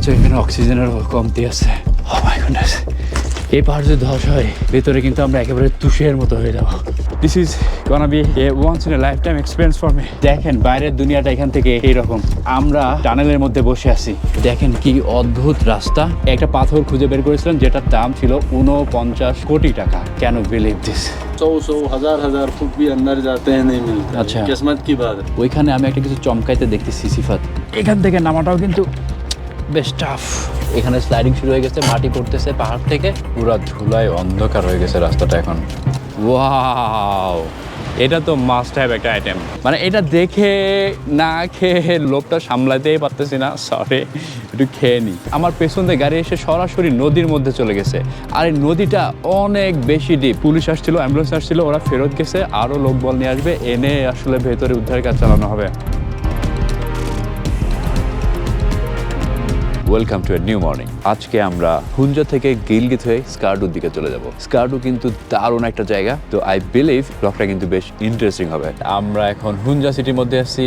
অথচ এখানে অক্সিজেনের কমতি আছে। oh এই পাহাড় যদি ধস হয় ভেতরে কিন্তু আমরা একেবারে তুষের মতো হয়ে যাব। This is কনাবি a once in lifetime experience for me দেখেন বাইরের দুনিয়াটা এখান থেকে এইরকম। আমরা টানেলের মধ্যে বসে আছি। দেখেন কি অদ্ভুত রাস্তা। একটা পাথর খুঁজে বের করেছিলাম যেটার দাম ছিল উনপঞ্চাশ কোটি টাকা। কেন বিলিভ দিস হাজার হাজার আচ্ছা। কিসমত কি বাদ। ওইখানে আমি একটা কিছু চমকাইতে দেখতেছি সিফাত। এখান থেকে নামাটাও কিন্তু বেশ টাফ এখানে স্লাইডিং শুরু হয়ে গেছে, মাটি পড়তেছে পাহাড় থেকে। পুরো ধুলায় অন্ধকার হয়ে গেছে রাস্তাটা এখন। ওয়াও এটা তো মাস্ট হ্যাভ একটা আইটেম মানে এটা দেখে, না খেয়ে লোভটা সামলাতেই পারতেছি না সরি একটু খেয়ে নি। আমার পেছন দিয়ে গাড়ি এসে সরাসরি নদীর মধ্যে চলে গেছে। আর এই নদীটা অনেক বেশি ডিপ পুলিশ আসছিল অ্যাম্বুলেন্স আসছিল, ওরা ফেরত গেছে আরও লোক বল নিয়ে আসবে, এনে আসলে ভেতরে উদ্ধার কাজ চালানো হবে। Welcome to a new morning আজকে আমরা হুঞ্জা থেকে গিলগিত হয়ে স্কার্ডুর দিকে চলে যাব। স্কার্ডু কিন্তু দারুণ একটা জায়গা, তো আই বিলিভ ব্লগটা কিন্তু বেশ ইন্টারেস্টিং হবে। আমরা এখন হুঞ্জা সিটির মধ্যে আছি।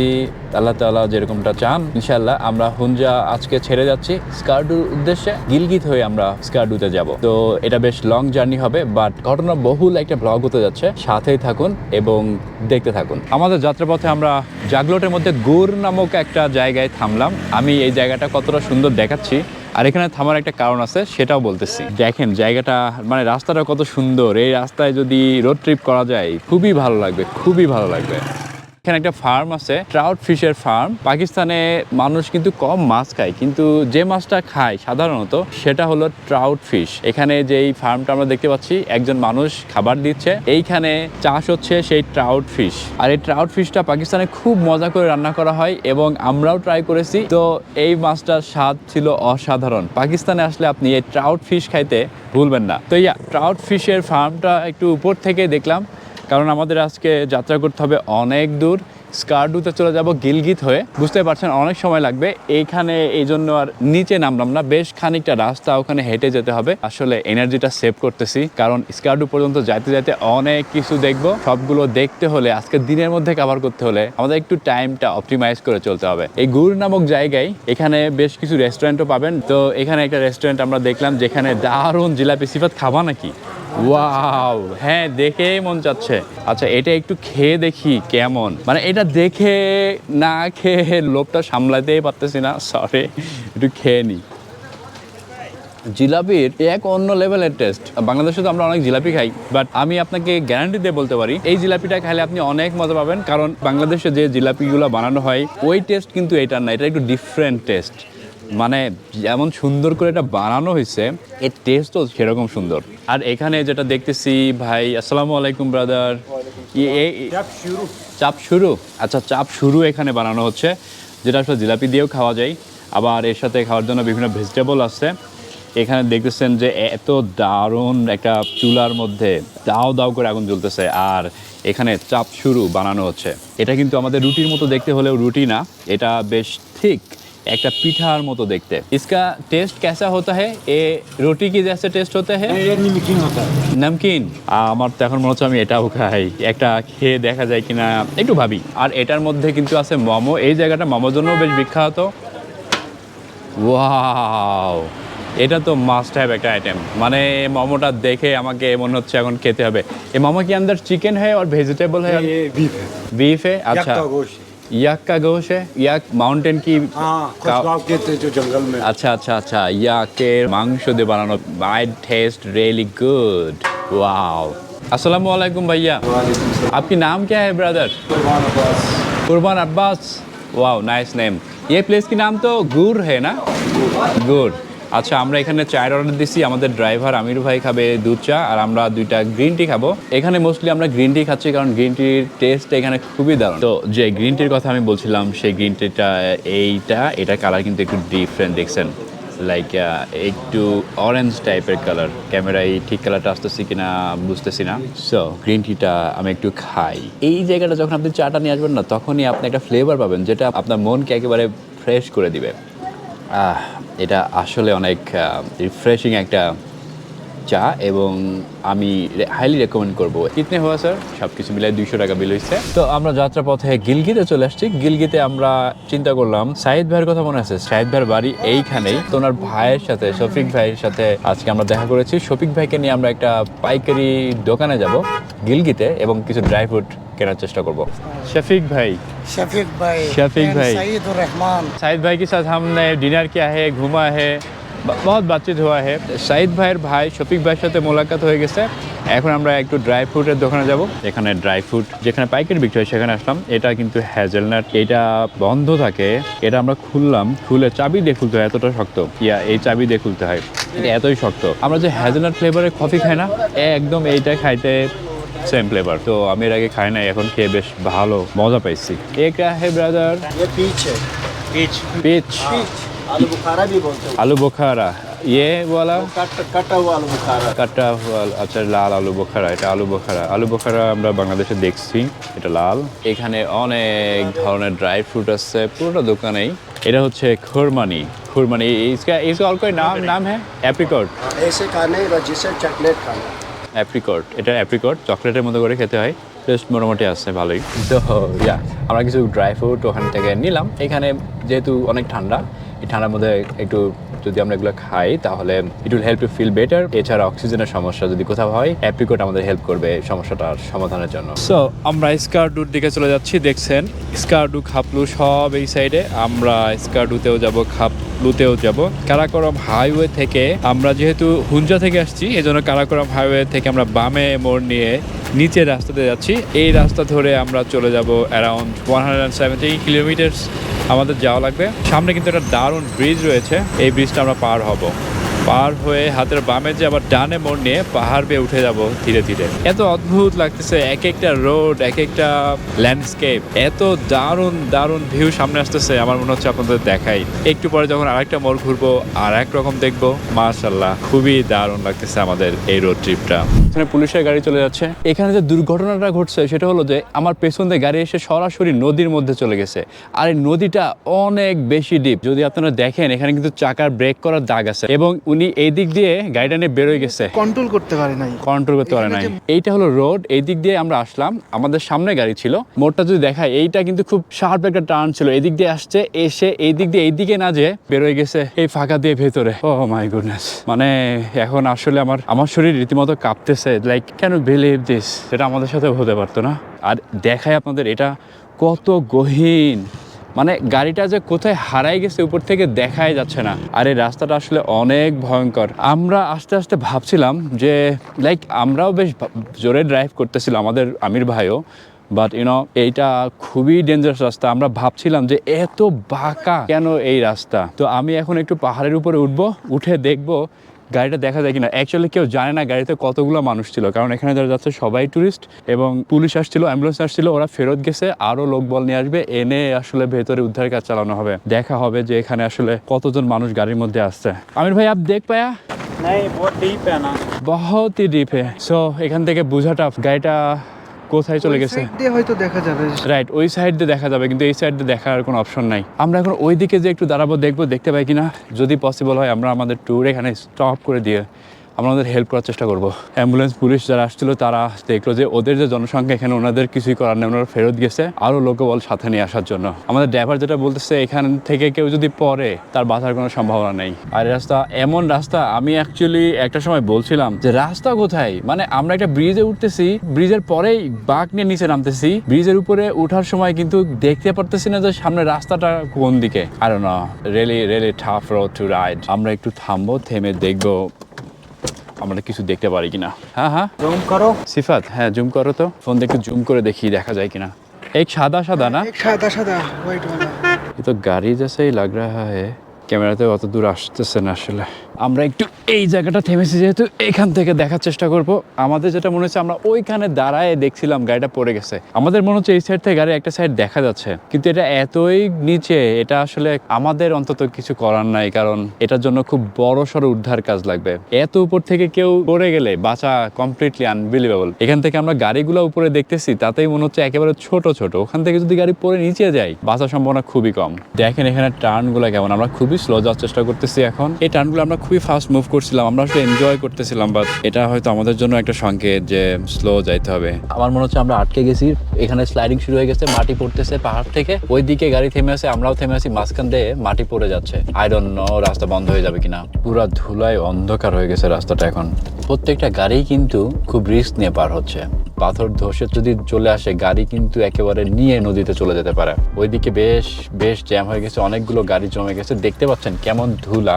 আল্লাহ তাআলা যেরকমটা চান ইনশাল্লাহ আমরা হুঞ্জা আজকে ছেড়ে যাচ্ছি। স্কার্ডুর উদ্দেশ্যে গিলগিত হয়ে আমরা স্কার্ডুতে যাব। তো এটা বেশ লং জার্নি হবে বাট ঘটনা বহুল একটা ব্লগ হতে যাচ্ছে। সাথেই থাকুন এবং দেখতে থাকুন। আমাদের যাত্রাপথে আমরা জাগলোটের মধ্যে গুর নামক একটা জায়গায় থামলাম। আমি এই জায়গাটা কতটা সুন্দর দেখাচ্ছি। আর এখানে থামার একটা কারণ আছে, সেটাও বলতেছি। দেখেন, জায়গাটা মানে রাস্তাটা কত সুন্দর। এই রাস্তায় যদি রোড ট্রিপ করা যায়, খুবই ভালো লাগবে, খুবই ভালো লাগবে। এখানে একটা ফার্ম আছে, ট্রাউট ফিশের ফার্ম। পাকিস্তানে মানুষ কিন্তু কম মাছ খায়, কিন্তু যে মাছটা খায় সাধারণত সেটা হলো ট্রাউট ফিশ। এখানে যেই ফার্মটা আমরা দেখতে পাচ্ছি, একজন মানুষ খাবার দিচ্ছে, এইখানে চাষ হচ্ছে সেই ট্রাউট ফিশ। আর এই ট্রাউট ফিশটা পাকিস্তানে খুব মজা করে রান্না করা হয় এবং আমরাও ট্রাই করেছি। তো এই মাছটার স্বাদ ছিল অসাধারণ। পাকিস্তানে আসলে আপনি এই ট্রাউট ফিশ খাইতে ভুলবেন না। তো ইয়া, ট্রাউট ফিশের ফার্মটা একটু উপর থেকে দেখলাম। কারণ আমাদের আজকে যাত্রা করতে হবে অনেক দূর। স্কার্ডুতে চলে যাব গিলগিত হয়ে। বুঝতে পারছেন, অনেক সময় লাগবে। এইখানে এই জন্য আর নিচে নামলাম না, বেশ খানিকটা রাস্তা, ওখানে হেঁটে যেতে হবে। আসলে এনার্জিটা সেভ করতেছি, কারণ স্কার্ডু পর্যন্ত যাইতে যাইতে অনেক কিছু দেখব। সবগুলো দেখতে হলে, আজকে দিনের মধ্যে কভার করতে হলে, আমাদের একটু টাইমটা অপটিমাইজ করে চলতে হবে। এই গুর নামক জায়গায় এখানে বেশ কিছু রেস্টুরেন্টও পাবেন। তো এখানে একটা রেস্টুরেন্ট আমরা দেখলাম, যেখানে দারুণ জিলাপি সিফাত খাবা নাকি? ওয়াও হ্যাঁ দেখেই মন চাচ্ছে। আচ্ছা এটা একটু খেয়ে দেখি কেমন। মানে এটা দেখে না খেয়ে লোভটা সামলাতেই পারতেছি না। সরি একটু খেয়ে নি। জিলাপির এক অন্য লেভেলের টেস্ট বাংলাদেশে তো আমরা অনেক জিলাপি খাই বাট আমি আপনাকে গ্যারান্টি দিয়ে বলতে পারি, এই জিলাপিটা খাইলে আপনি অনেক মজা পাবেন। কারণ বাংলাদেশে যে জিলাপিগুলো বানানো হয়, ওই টেস্ট কিন্তু এটার না, এটা একটু ডিফারেন্ট টেস্ট মানে যেমন সুন্দর করে এটা বানানো হয়েছে এর টেস্টও সেরকম সুন্দর। আর এখানে যেটা দেখতেছি ভাই আসসালামু আলাইকুম ব্রাদার চাপ শুরু। আচ্ছা চাপ শুরু এখানে বানানো হচ্ছে যেটা আসলে জিলাপি দিয়েও খাওয়া যায় আবার এর সাথে খাওয়ার জন্য বিভিন্ন ভেজিটেবল আছে। এখানে দেখতেছেন যে এত দারুণ একটা চুলার মধ্যে দাও দাও করে আগুন জ্বলতেছে আর এখানে চাপ শুরু বানানো হচ্ছে। এটা কিন্তু আমাদের রুটির মতো দেখতে হলেও রুটি না এটা বেশ ঠিক একটা পিঠার মতো দেখতে इसका টেস্ট कैसा होता है এ রুটি কি जैसे টেস্ট होता है ये नमकीन होता है নামকিন আমার তো এখন মনে হচ্ছে আমি এটাও খাই একটা খেয়ে দেখা যায় কিনা একটু ভাবি আর এটার মধ্যে কিন্তু আছে মোমো এই জায়গাটা মোমোর জন্য বেশ বিখ্যাত ওয়াও এটা তো মাস্ট হ্যাভ একটা আইটেম মানে মোমোটা দেখে আমাকে মনে হচ্ছে এখন খেতে হবে এই মোমো কি अंदर চিকেন है और वेजिटेबल है ये बीफ है बीफ है अच्छा यक्का गोश्त याक का गोश है याक माउंटेन की हाँ खसगांव के थे जो जंगल में আচ্ছা আচ্ছা আচ্ছা ইয়াকের মাংস দিয়ে বানানো my taste really good wow আসসালামু আলাইকুম ভাইয়া वालेकुम सलाम आपकी नाम क्या है brother Qurban Abbas Qurban Abbas wow nice name ये प्लेस की नाम तो गुर है ना গুড আচ্ছা আমরা এখানে চায়ের অর্ডার দিছি, আমাদের ড্রাইভার আমির ভাই খাবে দুধ চা, আর আমরা দুইটা গ্রিন টি খাব। এখানে মোস্টলি আমরা গ্রিন টি খাচ্ছি, কারণ গ্রিন টির টেস্ট এখানে খুবই দারুণ। তো যে গ্রিন টির কথা আমি বলছিলাম, সেই গ্রিন টিটা এইটা, এটা কালার কিন্তু একটু ডিফারেন্ট দেখছেন? লাইক একটু অরেঞ্জ টাইপের কালার ক্যামেরায় ঠিক কালারটা আসতেছি কিনা বুঝতেছি না। সো গ্রিন টিটা আমি একটু খাই। এই জায়গাটা যখন আপনি চাটা নিয়ে আসবেন না, তখনই আপনি একটা ফ্লেভার পাবেন, যেটা আপনার মনকে একেবারে ফ্রেশ করে দিবে। এটা আসলে অনেক রিফ্রেশিং একটা চা এবং আমি হাইলি রেকমেন্ড করবো কিতনে হওয়া স্যার সব কিছু মিলাই দুইশো টাকা বিল হয়েছে তো আমরা যাত্রা পথে গিলগিতে চলে আসছি গিলগিতে আমরা চিন্তা করলাম সাইদ ভাইয়ের কথা মনে আছে সাইদ ভাইয়ের বাড়ি এইখানেই তো ওনার ভাইয়ের সাথে শফিক ভাইয়ের সাথে আজকে আমরা দেখা করেছি শফিক ভাইকে নিয়ে আমরা একটা পাইকারি দোকানে যাব গিলগিতে এবং কিছু ড্রাই ফ্রুট কেনার চেষ্টা করব শফিক ভাই शफीक भाई शफीक and भाई। सईद रहमान शाहिद भाई के साथ हमने डिनर किया है घुमा है বহুত বাতচিত হওয়া হে। সাইদ ভাইয়ের ভাই শফিক ভাইয়ের সাথে মোলাকাত হয়ে গেছে। এখন আমরা একটু ড্রাই ফ্রুটের দোকানে যাব। এখানে ড্রাই ফ্রুট যেখানে পাইকারি বিক্রি হয় সেখানে আসলাম। এটা কিন্তু হ্যাজেলনাট এটা বন্ধ থাকে। এটা আমরা খুললাম। খুলে চাবি দিয়ে খুলতে হয়। এতটা শক্ত। ইয়া এই চাবি দিয়ে খুলতে হয়। এটা এতই শক্ত। আমরা যে হ্যাজেলনাট ফ্লেভারের কফি খাই না একদম এইটা খাইতে সেম ফ্লেভার তো আমি এর আগে খাই নাই। এখন খেয়ে বেশ ভালো মজা পাইছি। এ কে হে ব্রাদার পিচ পিচ পিচ आलू बुखारा भी बोलते हैं आलू बुखारा ये वाला कट कटा हुआ आलू बुखारा কাটা हुआ- আচ্ছা লাল আলু বোখারা এটা আলু বোখারা আলু বোখারা আমরা বাংলাদেশে দেখছি এটা লাল এখানে অনেক ধরনের ড্রাই ফ্রুট আছে পুরোটা দোকানেই এটা হচ্ছে খুরমানি খুরমানি इसका इसका और कोई नाम नाम है एप्रिकॉट ऐसे खाने जिसे चॉकलेट खाना অ্যাপ্রিকট এটা অ্যাপ্রিকট চকলেটের মতো করে খেতে হয় টেস্ট মোটামুটি আছে ভালোই তো ইয়া আমরা কিছু ড্রাই ফ্রুট ওখান থেকে নিলাম এখানে যেহেতু অনেক ঠান্ডা এই ঠান্ডার মধ্যে একটু যদি আমরা এগুলো খাই, তাহলে it will help to feel better এছাড়া অক্সিজেনের সমস্যা যদি কোথাও হয় অ্যাপ্রিকট আমাদের হেল্প করবে সমস্যাটার সমাধানের জন্য। সো আমরা স্কারডুর দিকে চলে যাচ্ছি, দেখছেন? স্কারডু খাপলু সব এই সাইডে আমরা স্কারডুতেও যাব খাপলুতেও যাব। কারাকরম হাইওয়ে থেকে আমরা যেহেতু হুঞ্জা থেকে আসছি এই জন্য কারাকরম হাইওয়ে থেকে আমরা বামে মোড় নিয়ে নিচের রাস্তাতে যাচ্ছি। এই রাস্তা ধরে আমরা চলে যাব around one hundred seventy kilometres আমাদের যাওয়া লাগবে। সামনে কিন্তু একটা দারুণ ব্রিজ রয়েছে। এই ব্রিজটা আমরা পার হব। পার হয়ে হাতের বামে যে আবার ডানে মোড় নিয়ে পাহাড় বেয়ে উঠে যাব ধীরে ধীরে। এত অদ্ভুত লাগতেছে এক একটা রোড, এক একটা ল্যান্ডস্কেপ এত দারুণ দারুণ ভিউ সামনে আসতেছে, আমার মনে হচ্ছে আপনাদের দেখাই। একটু পরে যখন আরেকটা মোড় ঘুরবো আর এক রকম দেখব। মার্শাল্লাহ খুবই দারুণ লাগতেছে আমাদের এই রোড ট্রিপটা এখানে পুলিশের গাড়ি চলে যাচ্ছে। এখানে যে দুর্ঘটনাটা ঘটছে, সেটা হলো যে আমার পেছন দিয়ে গাড়ি এসে সরাসরি নদীর মধ্যে চলে গেছে। আর এই নদীটা অনেক বেশি ডিপ যদি আপনারা দেখেন, এখানে কিন্তু চাকার ব্রেক করার দাগ আছে। এবং উনি এই দিক দিয়ে গাড়িটা নিয়ে বেরোয় গেছে। কন্ট্রোল করতে পারে নাই। কন্ট্রোল করতে পারে নাই। এইটা হলো রোড এই দিক দিয়ে আমরা আসলাম। আমাদের সামনে গাড়ি ছিল। মোড়টা যদি দেখায় এইটা কিন্তু খুব শার্প একটা টার্ন ছিল। এদিক দিয়ে আসছে এসে এই দিক দিয়ে এই দিকে না যে বেরোয় গেছে এই ফাঁকা দিয়ে ভেতরে। ও মাই গুডনেস মানে এখন আসলে আমার আমার শরীর রীতিমতো কাঁপতেছে। লাইক কেন বিলিভ দিস সেটা আমাদের সাথে হতে পারতো না। আর দেখায় আপনাদের এটা কত গহীন। মানে গাড়িটা যে কোথায় হারাই গেছে, উপর থেকে দেখাই যাচ্ছে না। আর এই রাস্তাটা আসলে অনেক ভয়ঙ্কর। আমরা আস্তে আস্তে ভাবছিলাম যে লাইক আমরাও বেশ জোরে ড্রাইভ করতেছিলাম, আমাদের আমির ভাইও। বাট ইউনো এইটা খুবই ডেঞ্জারাস রাস্তা। আমরা ভাবছিলাম যে, এত বাঁকা কেন এই রাস্তা? তো আমি এখন একটু পাহাড়ের উপরে উঠবো, উঠে দেখব গাড়িটা দেখা যায় কিনা অ্যাকচুয়ালি কেউ জানে না গাড়িতে কতগুলো মানুষ ছিল কারণ এখানে যারা যাচ্ছে সবাই ট্যুরিস্ট এবং পুলিশ আসছিল অ্যাম্বুলেন্স আসছিল ওরা ফেরত গেছে আরও লোকবল নিয়ে আসবে এনে আসলে ভেতরে উদ্ধার কাজ চালানো হবে দেখা হবে যে এখানে আসলে কতজন মানুষ গাড়ির মধ্যে আসছে আমির ভাই আপ দেখ পায়া नहीं बहुत डीप है ना বহুত হি ডিপ হে সো এখান থেকে বোঝাটা গাড়িটা কোথায় চলে গেছে? হয়তো দেখা যাবে। রাইট ওই সাইড দিয়ে দেখা যাবে কিন্তু এই সাইড দিয়ে দেখার কোনো অপশন নাই। আমরা এখন ওই দিকে যে একটু দাঁড়াবো দেখব দেখতে পাই কিনা? যদি পসিবল হয় আমরা আমাদের ট্যুর এখানে স্টপ করে দিয়ে আমরা ওদের হেল্প করার চেষ্টা করব। অ্যাম্বুলেন্স পুলিশ যারা আসছিল, তারা দেখল যে ওদের যে জনসংখ্যা, এখানে ওনাদের কিছুই করার নেই, ওনারা ফেরত গেছে। আরও লোকবল সাথে নিয়ে আসার জন্য। আমাদের ড্রাইভার যেটা বলতেছে, এখান থেকে কেউ যদি পরে তার বাঁচার কোনো সম্ভাবনা নেই। আর রাস্তা, এমন রাস্তা, আমি অ্যাকচুয়ালি একটা সময় বলছিলাম যে, রাস্তা কোথায়? মানে আমরা একটা ব্রিজে উঠতেছি ব্রিজের পরেই বাঁক নিয়ে নিচে নামতেছি। ব্রিজের উপরে উঠার সময় কিন্তু দেখতে পারতেছি না যে সামনে রাস্তাটা কোন দিকে। আর না really really tough road to ride আমরা একটু থামবো, থেমে দেখব। আমরা কিছু দেখতে পারি কিনা। হ্যাঁ হ্যাঁ। জুম করো। সিফাত হ্যাঁ জুম করো তো। ফোন দেখে জুম করে দেখি দেখা যায় কিনা। এক সাদা সাদা না? সাদা সাদা হোয়াইট তো গাড়ি যাচ্ছে লাগ রাহা হ্যাঁ ক্যামেরাতে অত দূর আসতেছে না আসলে। আমরা একটু এই জায়গাটা থেমেছি যেহেতু এখান থেকে দেখার চেষ্টা করব। আমাদের যেটা মনে হচ্ছে, আমরা ওইখানে দাঁড়ায় দেখছিলাম গাড়িটা পড়ে গেছে। আমাদের মনে হচ্ছে এই সাইড থেকে গাড়ি একটা সাইড দেখা যাচ্ছে। কিন্তু এটা এতই নিচে, এটা আসলে আমাদের অন্তত কিছু করার নাই, কারণ এটার জন্য খুব বড় সড়ো উদ্ধার কাজ লাগবে। এত উপর থেকে কেউ পড়ে গেলে বাঁচা কমপ্লিটলি আনবিলিভেবল এখান থেকে আমরা গাড়িগুলো উপরে দেখতেছি, তাতেই মনে হচ্ছে একেবারে ছোট ছোট। ওখান থেকে যদি গাড়ি পরে নিচে যায়, বাঁচার সম্ভাবনা খুবই কম। দেখেন এখানে টার্নগুলো কেমন, আমরা খুবই স্লো যাওয়ার চেষ্টা করতেছি এখন। এই টার্নগুলো আমরা খুবই ফাস্ট মুভ করছিলাম, আমরা আসলে এনজয় করতেছিলাম বাট এটা হয়তো আমাদের জন্য একটা সংকেত যে স্লো যাইতে হবে। আমার মনে হচ্ছে আমরা আটকে গেছি, এখানে স্লাইডিং শুরু হয়ে গেছে, মাটি পড়তেছে পাহাড় থেকে। ওই দিকে গাড়ি থেমে আছে, আমরাও থেমে আছি, মাঝখান দিয়ে মাটি পড়ে যাচ্ছে। আই ডোন্ট নো রাস্তা বন্ধ হয়ে যাবে কিনা। পুরা ধুলায় অন্ধকার হয়ে গেছে রাস্তাটা এখন। প্রত্যেকটা গাড়ি কিন্তু খুব রিস্ক নিয়ে পার হচ্ছে। পাথর ধসে যদি চলে আসে, গাড়ি কিন্তু একেবারে নিয়ে নদীতে চলে যেতে পারে। ওইদিকে বেশ বেশ জ্যাম হয়ে গেছে, অনেকগুলো গাড়ি জমে গেছে। দেখতে পাচ্ছেন কেমন ধুলা।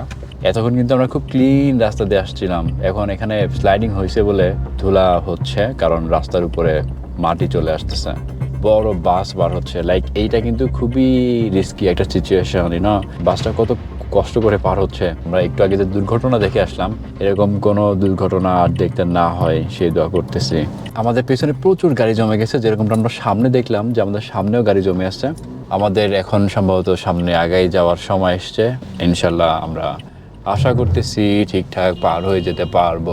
এতক্ষণ কিন্তু আমরা খুব ক্লিন রাস্তা দিয়ে আসছিলাম। এখন এখানে স্লাইডিং হয়েছে বলে ধুলা হচ্ছে, কারণ রাস্তার উপরে মাটি চলে আসতেছে। বড় বাস বার হচ্ছে। লাইক এইটা কিন্তু খুবই রিস্কি একটা সিচুয়েশন না বাসটা কত কষ্ট করে পার হচ্ছে। আমরা একটু আগে যে দুর্ঘটনা দেখে আসলাম, এরকম কোনো দুর্ঘটনা আর দেখতে না হয়, সেই দোয়া করতেছি। আমাদের পেছনে প্রচুর গাড়ি জমে গেছে, যেরকমটা আমরা সামনে দেখলাম যে আমাদের সামনেও গাড়ি জমে আসছে আমাদের এখন সম্ভবত সামনে আগাই যাওয়ার সময় এসছে। ইনশাল্লাহ আমরা আশা করতেছি ঠিকঠাক পার হয়ে যেতে পারব।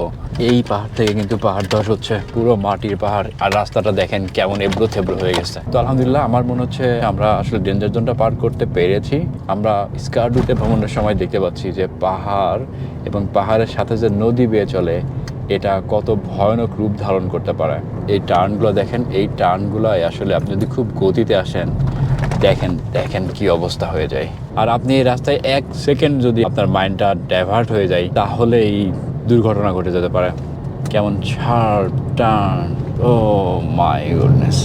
এই পাহাড় থেকে কিন্তু পাহাড় ধস হচ্ছে। পুরো মাটির পাহাড় আর রাস্তাটা দেখেন কেমন এবড়ো থেবড়ো হয়ে গেছে। তো আলহামদুলিল্লাহ আমার মনে হচ্ছে আমরা আসলে ডেঞ্জার জোনটা পার করতে পেরেছি। আমরা স্কার্ডুতে ভ্রমণের সময় দেখতে পাচ্ছি যে পাহাড় এবং পাহাড়ের সাথে যে নদী বেয়ে চলে এটা কত ভয়ানক রূপ ধারণ করতে পারে। এই টার্নগুলো দেখেন এই টার্নগুলোয় আসলে আপনি যদি খুব গতিতে আসেন দেখেন দেখেন কি অবস্থা হয়ে যায়। আর আপনি এই রাস্তায় এক সেকেন্ড যদি আপনার মাইন্ডটা ডাইভার্ট হয়ে যায়, তাহলে এই দুর্ঘটনা ঘটে যেতে পারে। কেমন ছাড় টার্ন ও মাই গুডনেস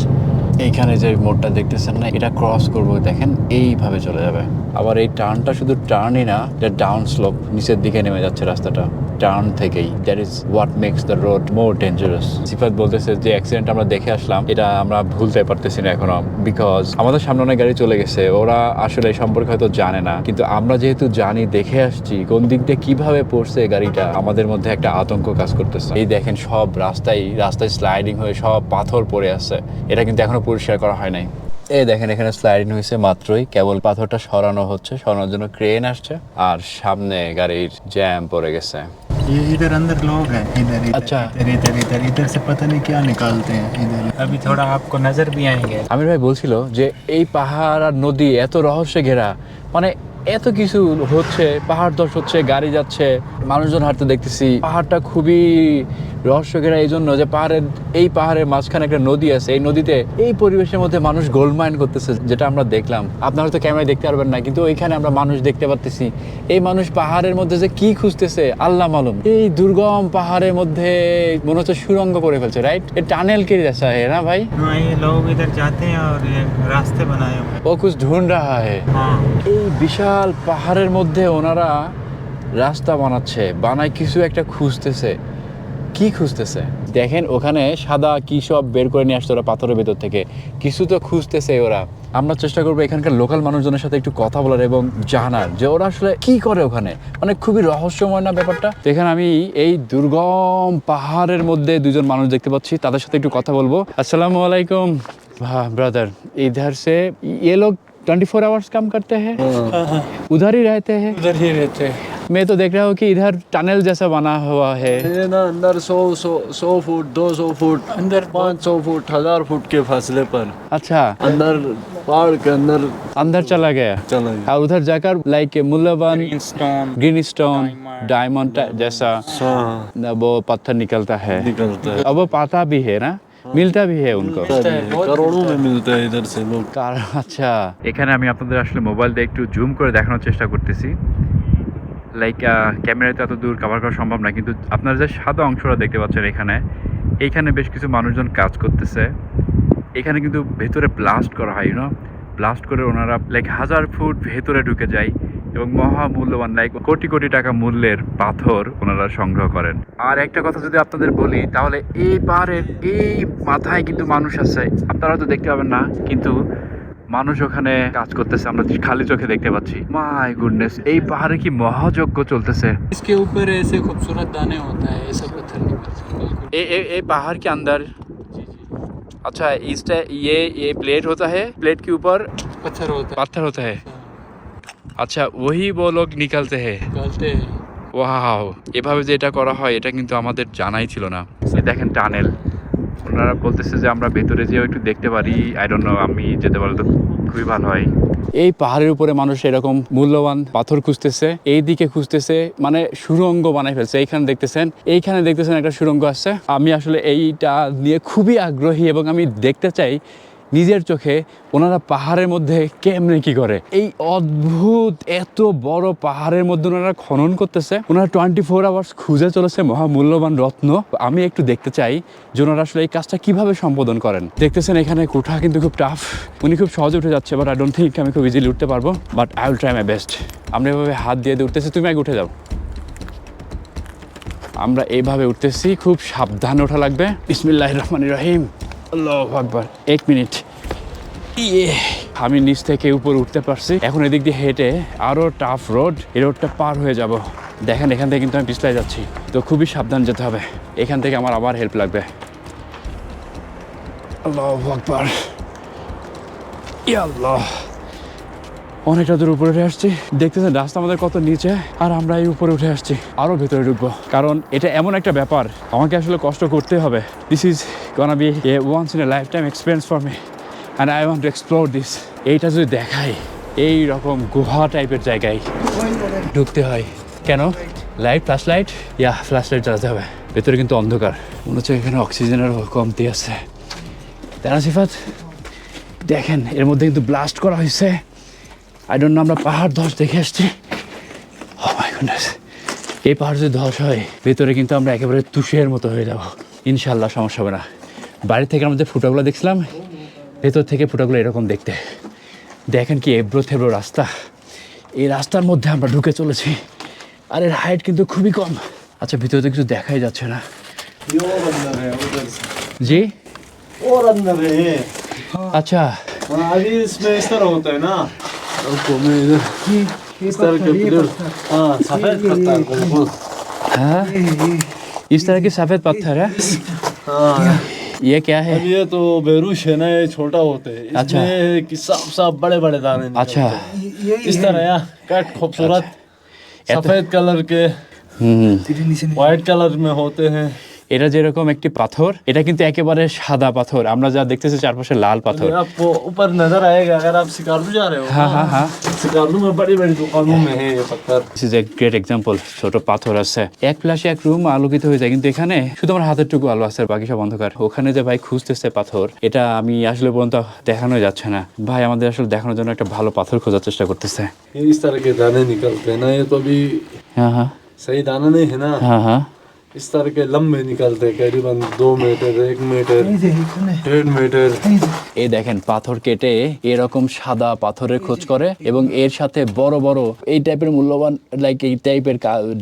এইখানে যে মোড়টা দেখতেছেন না, এটা ক্রস করব, দেখেন, এইভাবে চলে যাবে। আবার এই টার্নটা শুধু টার্নই না, এটা ডাউন স্লোপ নিচের দিকে নেমে যাচ্ছে রাস্তাটা। টার্ন থেকেই। That is what makes the road more dangerous Sifat বলতেছে যে অ্যাক্সিডেন্ট আমরা দেখে আসলাম, এটা আমরা ভুলতে পারতেছি না এখনও বিকজ আমাদের সামনে অনেক গাড়ি চলে গেছে, ওরা আসলে এই সম্পর্কে হয়তো জানে না। কিন্তু আমরা যেহেতু জানি, দেখে আসছি, কোন দিক দিয়ে কীভাবে পড়ছে গাড়িটা, আমাদের মধ্যে একটা আতঙ্ক কাজ করতেছে। এই দেখেন সব রাস্তায় রাস্তায় স্লাইডিং হয়ে সব পাথর পড়ে আছে। এটা কিন্তু এখনও পরিষ্কার করা হয় নাই। এই দেখেন এখানে স্লাইডিং হয়েছে মাত্রই, কেবল পাথরটা সরানো হচ্ছে, সরানোর জন্য ক্রেন আসছে, আর সামনে গাড়ির জ্যাম পড়ে গেছে। ये इधर अंदर लोग हैं इधर इधर अच्छा। इधर इधर इधर इधर से पता नहीं क्या निकालते हैं इधर अभी थोड़ा आपको नजर भी आएंगे আমির ভাই বলছিল যে এই পাহাড় আর নদী এত রহস্যে ঘেরা মানে এত কিছু হচ্ছে পাহাড় ধস হচ্ছে গাড়ি যাচ্ছে মানুষজন হাঁটতে দেখতেছি পাহাড়টা খুবই রহস্য ঘেরা এই জন্য যে পাহাড়ের এই পাহাড়ের মাঝখানে একটা নদী আছে এই নদীতে এই পরিবেশের মধ্যে মানুষ গোল্ডমাইন করতেছে যেটা আমরা দেখলাম আপনারা হয়তো ক্যামেরায় দেখতে পারবেন না কিন্তু ওইখানে আমরা মানুষ দেখতে পারতেছি এই মানুষ পাহাড়ের মধ্যে যে কি খুঁজতেছে আল্লাহ মালুম এই দুর্গম পাহাড়ের মধ্যে মনে হচ্ছে সুরঙ্গ করে ফেলছে রাইট এই টানেল কে जैसा है ना भाई हाँ ये लोग इधर जाते हैं और ये रास्ते बनाए हुए हैं वो कुछ ढूंढ रहा है हाँ এই বিশাল পাহাড়ের মধ্যে ওনারা রাস্তা বানাচ্ছে বানায় কিছু একটা খুঁজতেছে কি খুঁজতেছে দেখেন ওখানে সাদা কি সব বের করে নিয়ে আসছে ওরা পাথরের ভেতর থেকে কিছু তো খুঁজতেছে ওরা আমরা চেষ্টা করবো এখানকার লোকাল মানুষজনের সাথে একটু কথা বলার এবং জানার যে ওরা আসলে কি করে ওখানে মানে খুবই রহস্যময় না ব্যাপারটা তো এখানে আমি এই দুর্গম পাহাড়ের মধ্যে দুজন মানুষ দেখতে পাচ্ছি তাদের সাথে একটু কথা বলবো আসসালামু আলাইকুম हाँ ब्रदर इधर से ये लोग ट्वेंटी फोर आवर्स काम करते हैं उधर ही रहते हैं इधर ही रहते हैं मैं तो देख रहा हूँ कि इधर टनल जैसा बना हुआ है ये ना अंदर सौ सौ सौ फुट दो सौ फुट अंदर पाँच सौ फुट हजार फुट के फासले पर अच्छा अंदर पहाड़ के अंदर अंदर चला गया चला गया और उधर जाकर लाइक मूल्यवान स्टोन ग्रीन स्टोन डायमंड जैसा हाँ वो पत्थर निकलता है निकलता है और वो पाता भी है ना मिलता भी है उनको करोड़ों में मिलता है इधर से लोग কারণ আচ্ছা এখানে আমি আপনাদের আসলে মোবাইল দিয়ে একটু জুম করে দেখানোর চেষ্টা করতেছি লাইক ক্যামেরাতে এত দূর কভার করা সম্ভব না, কিন্তু আপনারা যে সাদা অংশটা দেখতে পাচ্ছেন এখানে, এইখানে বেশ কিছু মানুষজন কাজ করতেছে। এখানে কিন্তু ভেতরে ব্লাস্ট করা হয় ইউনো ব্লাস্ট করে ওনারা লাইক হাজার ফুট ভেতরে ঢুকে যায় এবং মহামূল্যবান লাইক কোটি কোটি টাকা মূল্যের পাথর ওনারা সংগ্রহ করেন। আর একটা কথা যদি আপনাদের বলি, তাহলে এই পাহাড়ের এই মাথায় কিন্তু মানুষ আছে। আপনারা হয়তো দেখতে পাবেন না, কিন্তু মানুষ ওখানে কাজ করতেছে আমরা খালি চোখে দেখতে পাচ্ছি মাই গুডনেস এই পাহাড়ে কি মহাযজ্ঞ চলতেছে इसके ऊपर ऐसे खूबसूरत दाने होता है ऐसा पत्थर निकलता है बिल्कुल ए, ए, ए पहाड़ के अंदर अच्छा इस टा- ये ये प्लेट होता है प्लेट के ऊपर पत्थर होता है पत्थर होता है আচ্ছা ওহি वो लोग निकलते हैं निकालते हैं ওয়াও এভাবে যে এটা করা হয় এটা কিন্তু আমাদের জানাই ছিল না এই দেখেন টানেল ওনারা বলতেছে যে আমরা ভেতরে যেয়েও একটু দেখতে পারি। আই ডোন্ট নো আমি যেতে পারলে তো খুবই ভালো হয়। এই পাহাড়ের উপরে মানুষ এরকম মূল্যবান পাথর খুঁজতেছে, এই দিকে খুঁজতেছে মানে সুরঙ্গ বানাই ফেলছে। এইখানে দেখতেছেন এইখানে দেখতেছেন একটা সুরঙ্গ আছে। আমি আসলে এইটা নিয়ে খুবই আগ্রহী এবং আমি দেখতে চাই নিজের চোখে ওনারা পাহাড়ের মধ্যে কেমনে কি করে? এই অদ্ভুত এত বড় পাহাড়ের মধ্যে ওনারা খনন করতেছে। ওনারা টোয়েন্টি ফোর আওয়ার্স খুঁজে চলেছে মহামূল্যবান রত্ন। আমি একটু দেখতে চাই যে ওনারা আসলে এই কাজটা কীভাবে সম্বোধন করেন। দেখতেছেন এখানে কোঠা কিন্তু খুব টাফ উনি খুব সহজে উঠে যাচ্ছে বাট আই ডোন্ট থিঙ্ক আমি খুব ইজিলি উঠতে পারব। But I will try my best আমরা এভাবে হাত দিয়ে দিয়ে উঠতেছি, তুমি আগে উঠে যাও। আমরা এইভাবে উঠতেছি, খুব সাবধানে ওঠা লাগবে। বিসমিল্লাহ রহমান রহিম। আল্লাহ আকবার। এক মিনিট। আমি নিচ থেকে উপরে উঠতে পারছি। এখন এদিক দিয়ে হেঁটে আরও টাফ রোড এই রোডটা পার হয়ে যাব। দেখেন, এখান থেকে কিন্তু আমি পিছলাই যাচ্ছি। তো খুবই সাবধান যেতে হবে। এখান থেকে আমার আবার হেল্প লাগবে। আল্লাহ আকবার। অনেকটা দূর উপরে উঠে আসছি। দেখতেছেন, রাস্তা আমাদের কত নিচে, আর আমরা এই উপরে উঠে আসছি। আরও ভেতরে ঢুকবো। কারণ এটা এমন একটা ব্যাপার। আমাকে আসলে কষ্ট করতে হবে। This is gonna be a once in a life time experience for me and I want explore this এইটা যদি দেখাই এই রকম গুহা টাইপের জায়গায় ঢুকতে হয়। কেন? লাইট ফ্ল্যাশ লাইট ইয়া ফ্ল্যাশ লাইট জ্বালাতে হবে। ভেতরে কিন্তু অন্ধকার। মনে হচ্ছে এখানে অক্সিজেনের কমতি আছে। তারা সিফাত, দেখেন, এর মধ্যে কিন্তু ব্লাস্ট করা হয়েছে। আই ডোন্ট আমরা পাহাড় ধস দেখে আসছি। গুডনেস এই পাহাড় যদি ধস হয়, ভেতরে কিন্তু আমরা একেবারে তুষের মতো হয়ে যাব। ইনশাল্লাহ সমস্যা হবে না। বাড়ি থেকে আমাদের ফুটাগুলো দেখছিলাম। ভেতর থেকে ফুটাগুলো এরকম দেখতে দেখেন কি এবড়ো থেবড়ো রাস্তা এই রাস্তার মধ্যে আমরা ঢুকে চলেছি আর এর হাইট কিন্তু খুবই কম আচ্ছা ভিতরে তো কিছু দেখাই যাচ্ছে না ये और अंदर है उधर से জি और अंदर है আচ্ছা हाँ, अभी इसमें इस तरह होता है ना रुको मैं इधर इस तरह के पिलर हाँ सफेद पत्ता है बिल्कुल हाँ इस तरह की सफ़ेद पत्थर है हाँ ये क्या है? अब ये तो बेरूश है ना ये छोटा होते हैं। अच्छा। साफ़ साफ़ बड़े बड़े दाने अच्छा। इस तरह यहाँ कट खूबसूरत। सफ़ेद कलर के। वाइट व्हाइट कलर में होते हैं। এটা যেরকম একটি পাথর এটা কিন্তু একেবারে সাদা পাথর আমরা যা দেখতেছি চারপাশে লাল পাথর अभी आपको ऊपर नजर आएगा अगर आप शिकारदू जा रहे हो हाँ हाँ हाँ शिकारदू में बड़ी बड़ी दुकानों में है ये पत्थर this is a great example ছোট পাথর আছে এক ফ্ল্যাশে এক রুম আলোকিত হয়ে যায় কিন্তু এখানে শুধু আমার হাতের টুকু আলো আছে আর বাকি সব অন্ধকার ওখানে যে ভাই খুঁজতেছে পাথর এটা আমি আসলে পর্যন্ত দেখানো যাচ্ছে না ভাই আমাদের আসলে দেখানোর জন্য একটা ভালো পাথর খোঁজার চেষ্টা করতেছে ये इस तरह के दाने निकलते हैं ना ये तो अभी হ্যাঁ হ্যাঁ सही दाना नहीं है ना হ্যাঁ হ্যাঁ इस तरह के लंबे निकलते हैं करीबन दो मीटर एक मीटर এই যে এখানে डेढ़ मीटर এই যে এই দেখেন পাথর কেটে এরকম সাদা পাথরের খোঁজ করে এবং এর সাথে বড় বড় এই টাইপের মূল্যবান লাইক এই টাইপের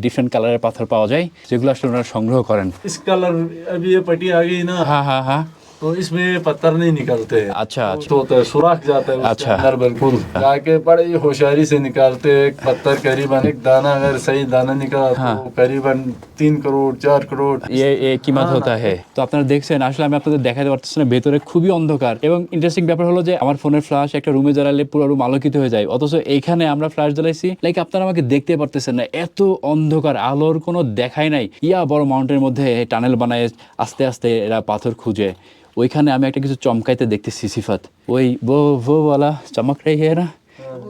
ডিফারেন্ট কালারের পাথর পাওয়া যায় যেগুলো আসলে ওনারা সংগ্রহ করেন इस कलर अभी ये पट्टी आ गई ना হ্যাঁ হ্যাঁ হ্যাঁ तो इसमें पत्थर नहीं निकलते हैं अच्छा अच्छा कुछ होता है सुराख जाता है उसके अच्छा। अंदर बिल्कुल जाके बड़े ही होशियारी से निकालते हैं एक पत्थर करीबन एक दाना अगर सही दाना निकला हाँ। तो करीबन तीन करोड़ चार करोड़ ये ये কিমাত হতা হে তো আপনারা দেখছেন আসলে আমি আপনাদের দেখাতে পারতেছি না ভেতরে খুবই অন্ধকার এবং ইন্টারেস্টিং ব্যাপার হলো যে আমার ফোনের ফ্ল্যাশ একটা রুমে জ্বালালে পুরো রুম আলোকিত হয়ে যায় অথচ এইখানে আমরা ফ্ল্যাশ জ্বালাইছি লাইক আপনারা আমাকে দেখতে পারতেছেন না এত অন্ধকার আলোর কোনো দেখাই নাই ইয়া বড় মাউন্টেনের মধ্যে টানেল বানায় আস্তে আস্তে এরা পাথর খুঁজে ওইখানে আমি একটা কিছু চমকাইতে দেখতেছি সিফাত। ওই বো ভো বলা চমক রে।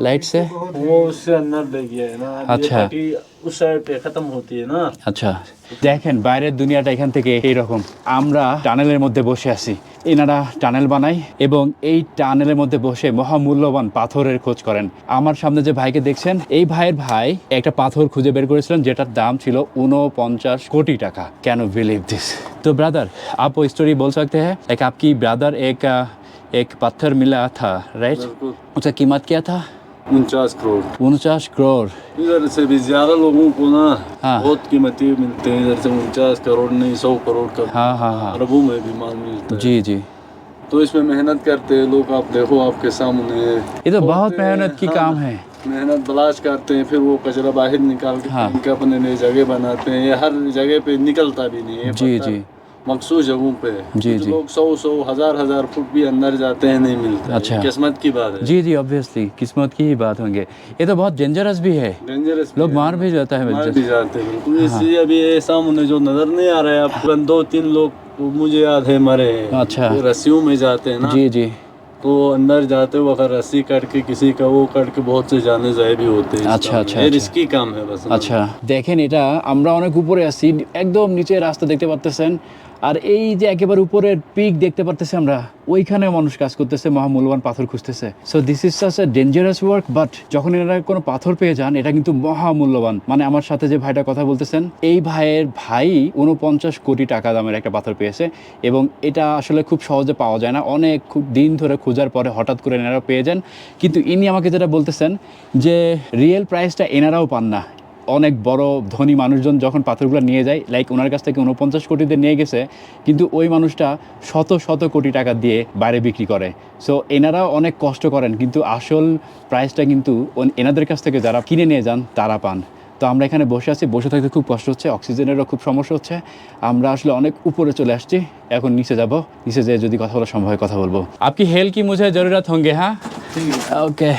लाइट से वो उससे अंदर ले गया है ना अभी ये अच्छा। पट्टी उस साइड पे खत्म होती है ना আচ্ছা দেখেন বাইরের দুনিয়াটা এখান থেকে এইরকম আমরা টানেলের মধ্যে বসে আছি এনারা টানেল বানায় এবং এই টানেলের মধ্যে বসে মহামূল্যবান পাথরের খোঁজ করেন আমার সামনে যে ভাইকে দেখছেন এই ভাইয়ের ভাই একটা পাথর খুঁজে বের করেছিলেন যেটার দাম ছিল উনপঞ্চাশ কোটি টাকা কেন বিলিভ दिस तो ब्रदर आप वो स्टोरी बोल सकते हैं एक आपकी ब्रदर एक अ, एक पत्थर मिला था राइट बिल्कुल उसका कीमत क्या था उनचास करोड़ उनचास करोड़ इधर से भी ज़्यादा लोगों को ना हाँ। बहुत कीमती मिलते हैं इधर से उनचास करोड़ नहीं सौ करोड़ का हाँ हाँ हाँ अरबों में भी माल मिलता है जी जी तो इसमें मेहनत करते हैं लोग आप देखो आपके सामने ये तो बहुत मेहनत की हाँ, काम है मेहनत बलाश करते हैं फिर वो कचरा बाहर निकाल के हाँ। अपने लिए जगह बनाते हैं ये हर जगह पे निकलता भी नहीं है जी जी मखसूस जगहों पे है। जी, कुछ जी। लोग सौ सौ हजार हजार फुट भी अंदर जाते हैं नहीं मिलता है। अच्छा। किस्मत की बात है जी जी ऑब्वियसली किस्मत की ही बात होंगे ये तो बहुत डेंजरस भी है डेंजरस लोग मार भी जाता है मार बच्चे भी जाते हैं बिल्कुल इसलिए अभी ये सामने जो नजर नहीं आ रहा है आपको दो तीन लोग वो मुझे याद है मरे हैं अच्छा। ये रस्सियों में जाते हैं ना जी जी तो अंदर जाते वक्त रस्सी काट के किसी का वो काट के बहुत से जाने जाए भी होते हैं इस अच्छा, काम में। अच्छा, ये अच्छा। रिस्की काम है बस আচ্ছা দেখেন এটা আমরা অনেক উপরে আছি একদম নিচে রাস্তা দেখতে পারতেছেন আর এই যে একেবারে উপরের পিক দেখতে পারতেছি আমরা ওইখানে মানুষ কাজ করতেছে, মহামূল্যবান পাথর খুঁজতেছে। So this is such a dangerous work but যখন এনারা কোনো পাথর পেয়ে যান, এটা কিন্তু মহামূল্যবান। মানে আমার সাথে যে ভাইটা কথা বলতেছেন, এই ভাইয়ের ভাই উনপঞ্চাশ কোটি টাকা দামের একটা পাথর পেয়েছে এবং এটা আসলে খুব সহজে পাওয়া যায় না। অনেক খুব দিন ধরে খোঁজার পরে হঠাৎ করে এনারা পেয়ে যান। কিন্তু ইনি আমাকে যেটা বলতেছেন যে রিয়েল প্রাইসটা এনারাও পান না। অনেক বড় ধনী মানুষজন যখন পাথরগুলো নিয়ে যায় লাইক ওনার কাছ থেকে উনপঞ্চাশ কোটিতে নিয়ে গেছে কিন্তু ওই মানুষটা শত শত কোটি টাকা দিয়ে বাইরে বিক্রি করে। সো এনারাও অনেক কষ্ট করেন কিন্তু আসল প্রাইসটা কিন্তু এনাদের কাছ থেকে যারা কিনে নিয়ে যান তারা পান। তো আমরা এখানে বসে আছি বসে থাকতে খুব কষ্ট হচ্ছে অক্সিজেনেরও খুব সমস্যা হচ্ছে। আমরা আসলে অনেক উপরে চলে আসছি এখন নিচে যাব নিচে যেয়ে যদি কথা বলা সম্ভব হয় কথা বলব। আপনি হেল কি মুঝে জরুরত হোঙ্গে হ্যাঁ? ওকে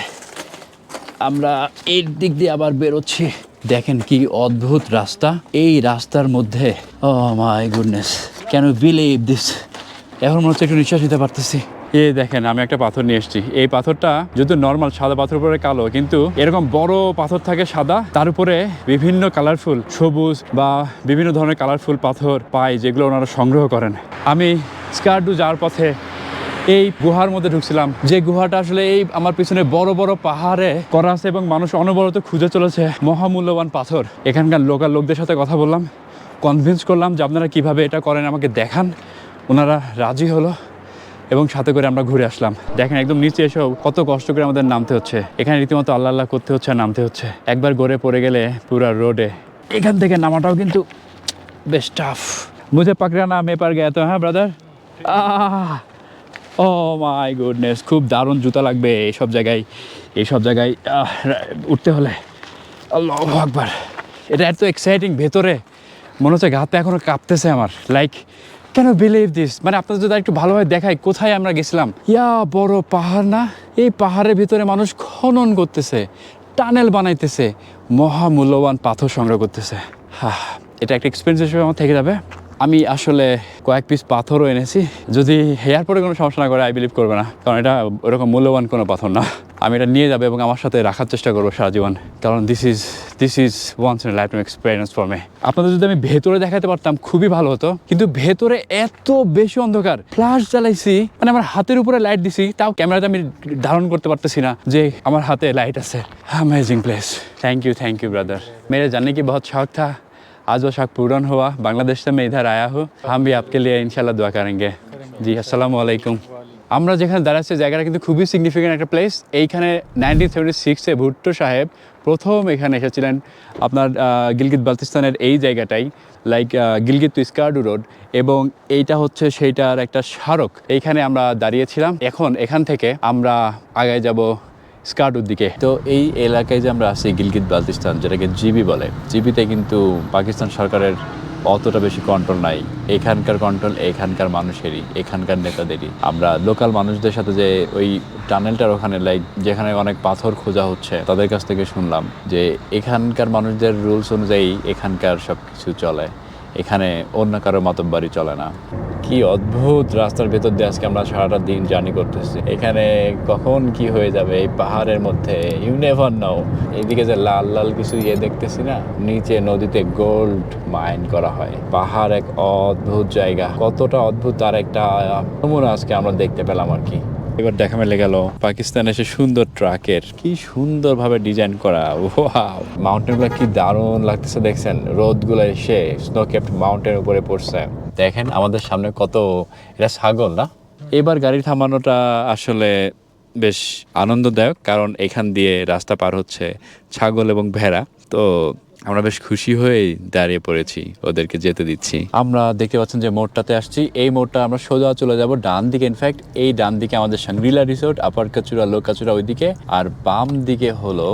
আমরা এর দিক দিয়ে আবার বেরোচ্ছি। দেখেন কি অদ্ভুত রাস্তা। এই রাস্তার মধ্যে ও my goodness can believe this এখন মনে হচ্ছে একটু নিঃশ্বাস নিতে পারতেছি। এ দেখেন, আমি একটা পাথর নিয়ে এসেছি। এই পাথরটা যদি নর্মাল সাদা পাথর উপরে কালো, কিন্তু এরকম বড় পাথর থাকে সাদা, তার উপরে বিভিন্ন কালারফুল সবুজ বা বিভিন্ন ধরনের কালারফুল পাথর পাই যেগুলো ওনারা সংগ্রহ করেন। আমি স্কার্ডু যাওয়ার পথে এই গুহার মধ্যে ঢুকছিলাম। যে গুহাটা আসলে এই আমার পিছনে বড় বড় পাহাড়ে করা আছে এবং মানুষ অনবরত খুঁজে চলেছে। মহামূল্যবান পাথর। এখানকার লোকাল লোকদের সাথে কথা বললাম কনভিন্স করলাম যে আপনারা কীভাবে এটা করেন, আমাকে দেখান। ওনারা রাজি হলো এবং সাথে করে আমরা ঘুরে আসলাম। দেখেন একদম নিচে এসেও কত কষ্ট করে আমাদের নামতে হচ্ছে। এখানে রীতিমতো আল্লাহ আল্লাহ করতে হচ্ছে নামতে হচ্ছে। একবার গড়ে পড়ে গেলে পুরা রোডে। এখান থেকে নামাটাও কিন্তু বেশ টাফ মুঝে পাকড়ানা মে পার গেয়া তো হ্যাঁ brother ah! O my goodness খুব দারুণ জুতা লাগবে এইসব জায়গায় এইসব জায়গায় উঠতে হলে। আল্লাহ আকবার। এটা এত এক্সাইটিং ভেতরে। মনে হচ্ছে গাতে এখনও কাঁপতেছে আমার। লাইক কেন বিলিভ দিস মানে আপনাদের যদি একটু ভালোভাবে দেখাই, কোথায় আমরা গেছিলাম? ইয়া বড় পাহাড় না? এই পাহাড়ের ভিতরে মানুষ খনন করতেছে, টানেল বানাইতেছে মহামূল্যবান পাথর সংগ্রহ করতেছে। হ্যাঁ এটা একটা এক্সপিরিয়েন্স হিসেবে আমার থেকে যাবে। আমি আসলে কয়েক পিস পাথরও এনেছি। যদি হেয়ার পরে কোনো সমস্যা না করে আই বিলিভ করবে না। কারণ এটা ওরকম মূল্যবান কোনো পাথর না। আমি এটা নিয়ে যাব এবং আমার সাথে রাখার চেষ্টা করব সারা জীবন। কারণ this is this is once in life experience for me আপনাদের যদি আমি ভেতরে দেখাতে পারতাম, খুবই ভালো হতো। কিন্তু ভেতরে এত বেশি অন্ধকার। ফ্লাশ জ্বালাইছি মানে আমার হাতের উপরে লাইট দিছি, তাও ক্যামেরাতে আমি ধারণ করতে পারতেছি না যে আমার হাতে লাইট আছে। Amazing place thank you thank you brother মেরে জানি কি বহুত শখ থা। आज वो शौक पूर्ण हुआ बांग्लादेश से मैं इधर आया हूँ हम भी आपके लिए इंशाल्लाह दुआ करेंगे জি আসসালামু আলাইকুম আমরা যেখানে দাঁড়াচ্ছি জায়গাটা কিন্তু খুবই সিগনিফিকেন্ট একটা প্লেস এইখানে নাইনটিন সেভেন্টি সিক্সে ভুট্টো সাহেব প্রথম এখানে এসেছিলেন আপনার আহ, গিলগিত বালতিস্তানের এই জায়গাটাই like Gilgit to Skardu road এবং এইটা হচ্ছে সেইটার একটা স্মারক এইখানে আমরা দাঁড়িয়েছিলাম এখন এখান থেকে আমরা আগায় যাব স্কার্ডুর দিকে। তো এই এলাকায় যে আমরা আছি, গিলগিত বালতিস্তান, যেটাকে জিবি বলে, জিবিতে কিন্তু পাকিস্তান সরকারের অতটা বেশি কন্ট্রোল নাই। এখানকার কন্ট্রোল এখানকার মানুষেরই, এখানকার নেতাদেরই। আমরা লোকাল মানুষদের সাথে যে ওই টানেলটার ওখানে লাইক যেখানে অনেক পাথর খোঁজা হচ্ছে, তাদের কাছ থেকে শুনলাম যে এখানকার মানুষদের রুলস অনুযায়ী এখানকার সব কিছু চলে। এখানে অন্য কারও মাতব্বাড়ি চলে না। কি অদ্ভুত রাস্তার ভেতর দিয়ে আজকে আমরা সারাটা দিন জার্নি করতেছি। এখানে কখন কি হয়ে যাবে এই পাহাড়ের মধ্যে? ইউ নেভার নাও এইদিকে যে লাল লাল কিছু ইয়ে দেখতেছি না, নিচে নদীতে গোল্ড মাইন করা হয়। পাহাড় এক অদ্ভুত জায়গা। কতটা অদ্ভুত তার একটা নমুনা আজকে আমরা দেখতে পেলাম আর কি। এবার দেখা মেলে গেল পাকিস্তান এসে সুন্দর ট্রাকের। কি সুন্দরভাবে ডিজাইন করা। ওয়াও। মাউন্টেনগুলো কি দারুণ লাগতেছে, দেখছেন? রোদগুলো এসে স্নো কেপ্ট মাউন্টেন উপরে পড়ছে। দেখেন আমাদের সামনে কত, এটা ছাগল না? এবার গাড়ি থামানোটা আসলে বেশ আনন্দদায়ক, কারণ এখান দিয়ে রাস্তা পার হচ্ছে ছাগল এবং ভেড়া। তো আমরা বেশ খুশি হয়ে দাঁড়িয়ে পড়েছি, ওদেরকে যেতে দিচ্ছি। আমরা দেখতে পাচ্ছেন যে মোড়টাতে আসছি। এই মোড়টা আমরা সোজা চলে যাব ডান দিকে ইনফ্যাক্ট এই ডান দিকে আমাদের সাংগ্রিলা রিসোর্ট আপার কাচুরা লো কাচুরা ওইদিকে, আর বাম দিকে হলো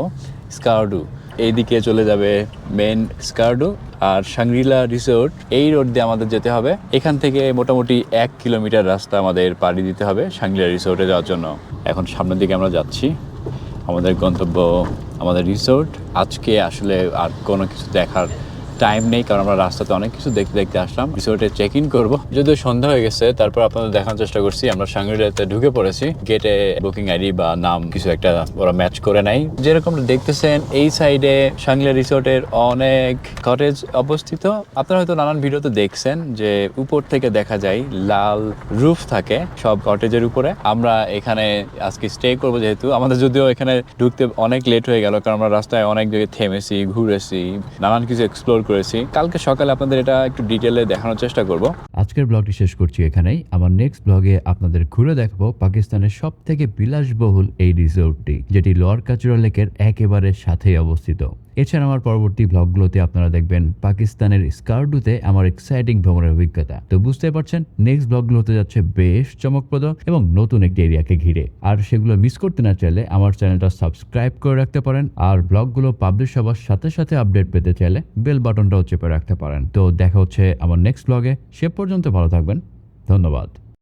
স্কার্ডু এইদিকে চলে যাবে মেন স্কার্ডু আর সাংগ্রিলা রিসোর্ট এই রোড দিয়ে আমাদের যেতে হবে। এখান থেকে মোটামুটি এক কিলোমিটার রাস্তা আমাদের পাড়ি দিতে হবে সাংগ্রিলা রিসোর্টে যাওয়ার জন্য। এখন সামনের দিকে আমরা যাচ্ছি। আমাদের গন্তব্য আমাদের রিসোর্ট আজকে আসলে আর কোনো কিছু দেখার টাইম নেই, কারণ আমরা রাস্তাতে অনেক কিছু দেখতে দেখতে আসলাম। রিসোর্টে চেক ইন করব। যদিও সন্ধ্যা হয়ে গেছে, তারপর আপনাদের দেখানোর চেষ্টা করছি। আমরা সাংরিলাতে ঢুকে পড়েছি। গেটে বুকিং আইডি বা নাম কিছু একটা ওরা ম্যাচ করে নাই। যেরকম দেখতেছেন, এই সাইডে সাংলিয়া রিসোর্টের অনেক কটেজ অবস্থিত। আপনারা হয়তো নানান ভিডিওতে দেখছেন যে উপর থেকে দেখা যায় লাল রুফ থাকে সব কটেজের উপরে। আমরা এখানে আজকে স্টে করব যেহেতু। আমাদের যদিও এখানে ঢুকতে অনেক লেট হয়ে গেল, কারণ আমরা রাস্তায় অনেক জায়গায় থেমেছি, ঘুরেছি, নানান কিছু এক্সপ্লোর করেছি। কালকে সকালে আপনাদের এটা একটু ডিটেলে দেখানোর চেষ্টা করব। আজকের ব্লগটি শেষ করছি এখানেই। আমার নেক্সট ব্লগে আপনাদের ঘুরে দেখাবো পাকিস্তানের সব থেকে বিলাসবহুল এই রিসোর্টটি যেটি লোয়ার কাচুরা লেকের একেবারে সাথেই অবস্থিত। এছাড়া আমার পরবর্তী ব্লগগুলোতে আপনারা দেখবেন পাকিস্তানের স্কার্ডুতে আমার এক্সাইটিং ভ্রমণের অভিজ্ঞতা। তো বুঝতে পারছেন নেক্সট ব্লগগুলোতে যাচ্ছে বেশ চমকপ্রদ এবং নতুন একটি এরিয়াকে ঘিরে। আর সেগুলো মিস করতে না চাইলে আমার চ্যানেলটা সাবস্ক্রাইব করে রাখতে পারেন, আর ব্লগগুলো পাবলিশ হওয়ার সাথে সাথে আপডেট পেতে চাইলে বেল বাটনটাও চেপে রাখতে পারেন। তো দেখা হচ্ছে আমার নেক্সট ব্লগে সে পর্যন্ত ভালো থাকবেন, ধন্যবাদ।